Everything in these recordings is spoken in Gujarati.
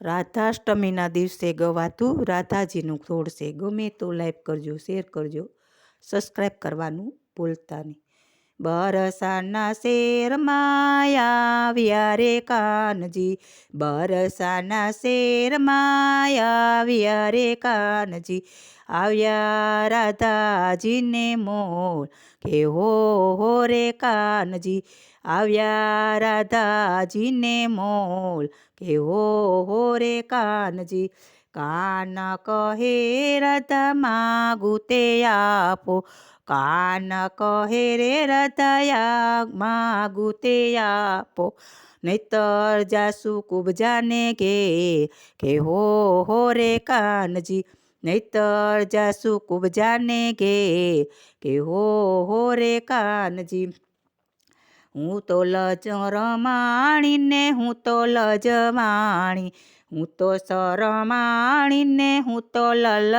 રાધાષ્ટમીના દિવસે ગવાતું, રાધાજીનું સોળ છે ગમે તો લાઈક કરજો, શેર કરજો, સબસ્ક્રાઈબ કરવાનું ભૂલતા નહીં. બરસાના શેરમાં આવ્યા રે કાનજી, બરસાના શેરમાં આવ્યા રે કાનજી, આવ્યા રાધાજીને મોલ કે હો હો રે કાનજી, આવ્યા રાધાજીને મોલ કે હો હો રે કાનજી, કાન કહે રાધા માગું તે આપો કાન કહે રે રતયા માગું તે આપો. નહીતર જાસુ કુબજાને કે કે હો હો રે કાનજી. નહીતર જાસુ કુબજાને કે કે હો હો રે કાનજી. હું તો લજ રમાણીને, હું તો લજવાણી હું તો સરમાણીને હું તો લલ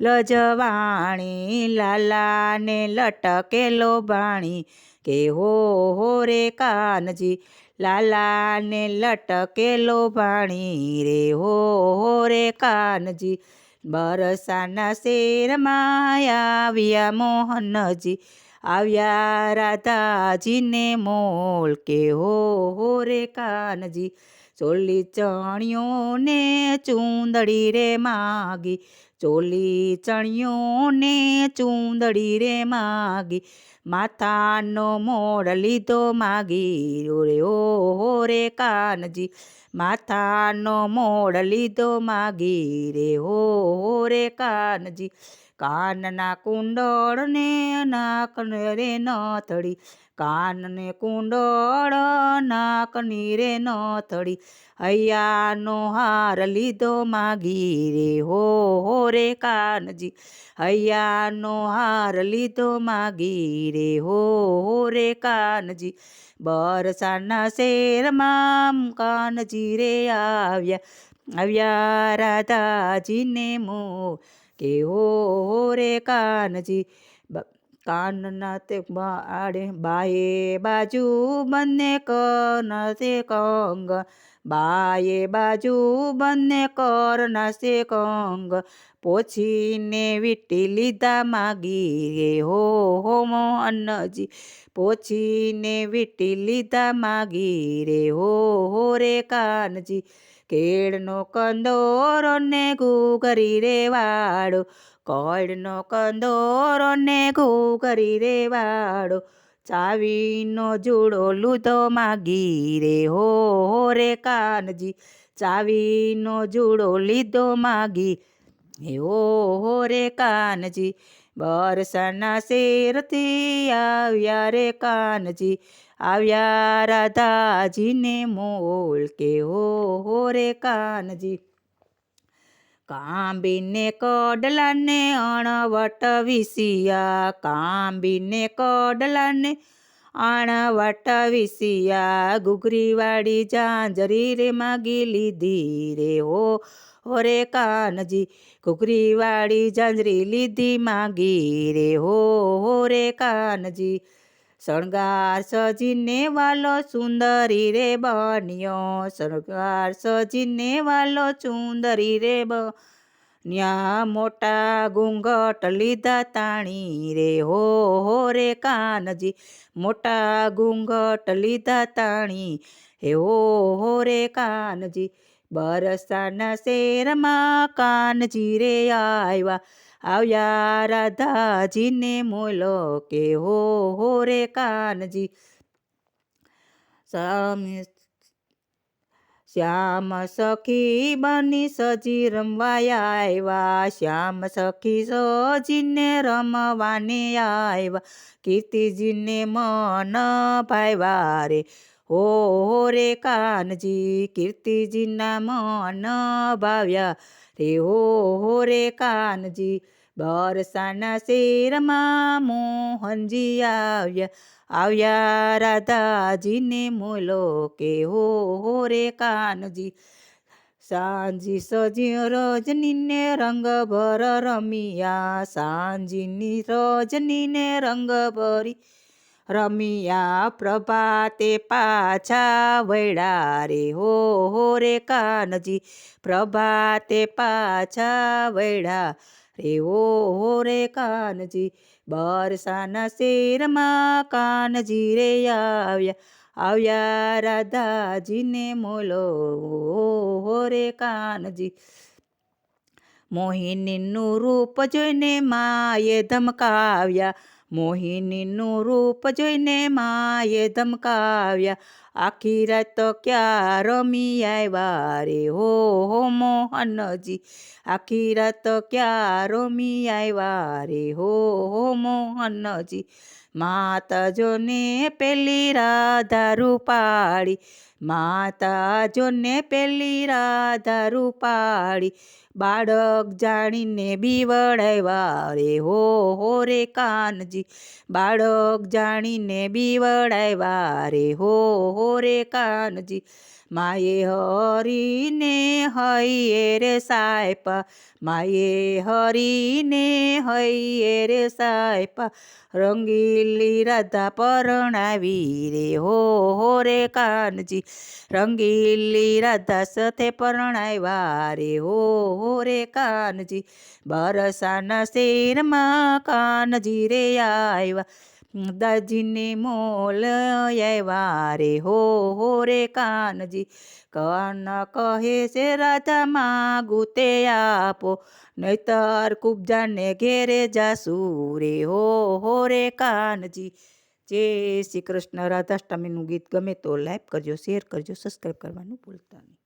લજવાણી, લાલાને લટકેલો બાણી કે હો હો રે કાનજી, લાલાને લટકેલો બાણી રે હો હો રે કાનજી. બરસાના શેરમાં આવ્યા મોહનજી આવ્યા રાધાજીને મોલ કે હો હો રે કાનજી. ચોલી ચણિયોને ચૂંદડી રે માગી. ચોલી ચણિયોને ચૂંદડી રે માગી. માથાનો મોડ લીધો માગી. રે ઓ હો રે કાનજી. માથાનો મોડ લીધો માગી. રે, હો હો રે કાનજી. કાનના કુંડળને નાકને રે નથડી કાનને કુંડળ નાકની રે નથડી હૈયાનો હાર લીધો માગી રે, હો હો રે કાનજી. હૈયાનો હાર લીધો માગી રે, હો હો રે કાનજી. બરસાના શેરમાં કાનજી રે આવ્યા. આવ્યા રાધાજીને મો કે હો રે કાનજી કાનના તે આડે બાએ બાજુ બંને કનતે કંગ બાએ બાજુ બંને કર નાસે કંગ. પોછીને વીટી લીધા માગી રે હો હો મોહનજી. પોછીને વીટી લીધા માગી રે હો હો રે કાનજી. કેળનો કંદોરો ને ઘૂઘરી રે વાળો. કળનો કંદોરો ને ઘૂઘરી રે વાળો. ચાવીનો જુડો લૂધો માગી રે, હો હો રે કાનજી. ચાવીનો જુડો લીધો માગી હે હો હો રે કાનજી. બરસાના શેરથી આવ્યા રે કાનજી. આવ્યા રાધાજીને મોલ કે, હો હો રે કાનજી. કાંબીને કડલાને અણવટ વિસિયા, કાંબીને કડલાને અણવટ વિસિયા ગુગરીવાળી જાંજરી રે માગી લીધી રે હો હો રે કાનજી, ઘૂઘરીવાળી જાંજરી લીધી માગી રે હો રે કાનજી. શણગાર સજીને વાલો સુંદરી રે બન્યો, શણગાર સજીને વાલો સુંદરી રે ન્યા મોટા ઘૂંઘટ લીધા તાણી રે, હો હો રે કાનજી, મોટા ઘૂંઘટ લીધા તાણી હે હો હો રે કાનજી. બરસાના શેરમાં કાનજી રે આવ્યા આવ્યા રાધાજીને મોલો કે હો હો રે કાનજી. સામે શ્યામ સખી બની સજી રમવા આવ્યા શ્યામ સખી સજીને રમવાને આવ્યા કીર્તિજીને મન ભાવ્યા રે હો હો રે કાનજી કીર્તિજીના મન ભાવ્યા રે હો હો રે કાનજી બરસાના શેરમાં મોહનજી આવ્યા. આવ્યા રાધાજીને મોલો કે હો હો રે કાનજી. સાંજી સજી રજનીને રંગ ભર રમિયા. સાંજીની રજનીને રંગ ભરી રમિયા પ્રભાતે પાછા વૈડા રે. હો હો રે કાનજી પ્રભાતે પાછા વૈડા રે. હો હો રે કાનજી, બરસાના શેરમાં કાનજી રે આવ્યા. આવ્યા રાધાજીને મોલો હો રે કાનજી. મોહિનીનું રૂપ જોઈને માએ ધમકાવ્યા. મોહિનીનું રૂપ જોઈને માએ ધમકાવ્યા આખી રાત ક્યાં રમી આવ્યા રે? હો હો, મોહનજી, આખી રાત ક્યાં રમી આવ્યા રે? હો હો, મોહનજી માતા જોને પેલી રાધા રૂપાળી માતા જોને પેલી રાધા રૂપાળી, બાળક જાણીને બીવડાવ્યા રે? હો હો, રે, કાનજી, બાળક જાણીને બીવડાવ્યા રે? હો રે કાનજી માએ હરીને હૈયે રે સાયપા માએ હરીને હૈયે રે સાયપા, રંગીલી રાધા પરણાવી રે હો હો રે કાનજી, રંગીલી રાધા સાથે પરણાવ્યા રે હો હો રે કાનજી, બરસાના શેરમાં કાનજી રે આવ્યા દાજીને મોલ વારે હો હો રે કાનજી, કાન કહે છે, રાધા, માગુ તે આપો, નહીતર કુબજાને ઘેરે જાસુ રે. હો હો રે કાનજી, જય શ્રી કૃષ્ણ. રાધાષ્ટમીનું ગીત ગમે તો લાઈક કરજો, શેર કરજો, સબસ્ક્રાઈબ કરવાનું ભૂલતા નહીં.